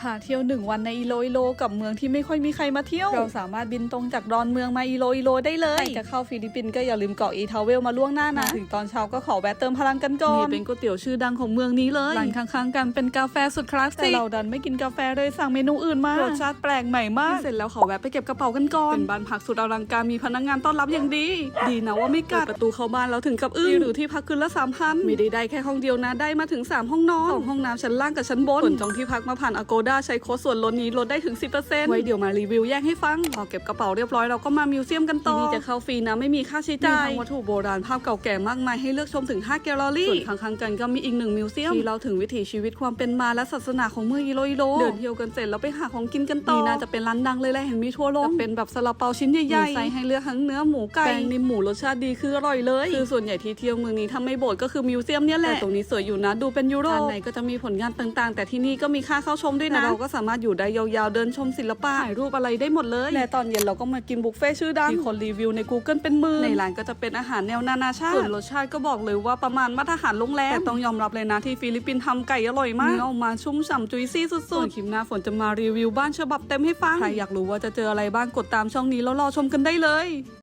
พาเที่ยวหนึ่งวันในอีโลอีโลกับเมืองที่ไม่ค่อยมีใครมาเที่ยว เราสามารถบินตรงจากดอนเมืองมาอีโลอีโลได้เลยใครจะเข้าฟิลิปปินส์ก็อย่าลืมเกาะอีทาวเวลมาล่วงหน้านะถึงตอนเช้าก็ขอแวะเติมพลังกันก่อนนี่เป็นก๋วยเตี๋ยวชื่อดังของเมืองนี้เลยร้านข้างๆกันเป็นกาแฟสุดคลาสสิกแต่เราดันไม่กินกาแฟเลยสั่งเมนูอื่นมารสชาติแปลกใหม่มากเสร็จแล้วขอแวะไปเก็บกระเป๋ากันก่อนเป็นบ้านพักสุดอลังการมีพนักงานต้อนรับอย่างดี ดีนะว่าไม่กัดประตูเข้าบ้านแล้วถึงกับอึ้งหรือที่พักคืนละสามพันไม่ได้ได้แค่ห้องเดียวนะได้มาถึง3ห้องนอนสองห้องน้ำชั้นล่างกับชั้นบนส่วนจองที่พักมาผ่าน Agoda ใช้โค้ดส่วนลดนี้ลดได้ถึง 10%ไว้เดี๋ยวมารีวิวแยกให้ฟังพอเก็บกระเป๋าเรียบร้อยเราก็มามิวเซียมกันต่อที่นี่จะเข้าฟรีนะไม่มีค่าใช้จ่ายมีทั้งวัตถุโบราณภาพเก่าแก่มากมายให้เลือกชมถึง 5 แกลเลอรี่ส่วนข้างๆกันก็มีอีกหนึ่งมิวเซียมที่เราถึงวิถีชีวิตความเป็นมาและศาสนาของเมืองอิโลอิโลเดินเที่ยวกันเสร็จแล้วไปหาของกินกันต่อนี่น่าจะเป็นร้านดังเลยแหละเห็นมีทั่วโลกแต่เป็นแบบซาลาเปาชิ้นใหญ่ๆมีไส้ให้เลือกทั้งเนื้อหมูไก่แป้งนิ่มหมูรสชาติดีคืออร่อยเลยคือส่วนใหญ่ที่เที่ยวเมืองนี้ถ้าไม่โบสถ์ก็คือมิวเซียมเนี่ยแหละแต่ตรงนี้สวยอยู่นะดูเป็นยุโรปด้านในก็จะมีผลงานต่างๆ แต่ที่นี่ก็มีค่าเข้าชมด้วยนะเราก็สามารถอยู่ได้ยาวๆเดินชมศิลปะถ่ายรูปอะไรได้หมดเลย และตอนเย็นเราก็มากินบุฟเฟ่ต์ชื่อดังที่คนรีวิวใน Google เป็นหมือในร้านก็จะเป็นอาหารแนวนานาชาติส่วนรสชาติก็บอกเลยว่าประมาณมาตรฐานโรงแรมแต่ต้องยอมรับเลยนะที่ฟิลิปปินส์ทำไก่อร่อยมากเนื้อออกมาชุ่มฉ่ำจุยซี่สุดๆส่วนคลิปหน้าฝนจะมารีวิวบ้านฉบับเต็มให้ฟังใครอยากรู้ว่าจะเจออะไรบ้างกดตามช่องนี้แล้วรอชมกันได้เลย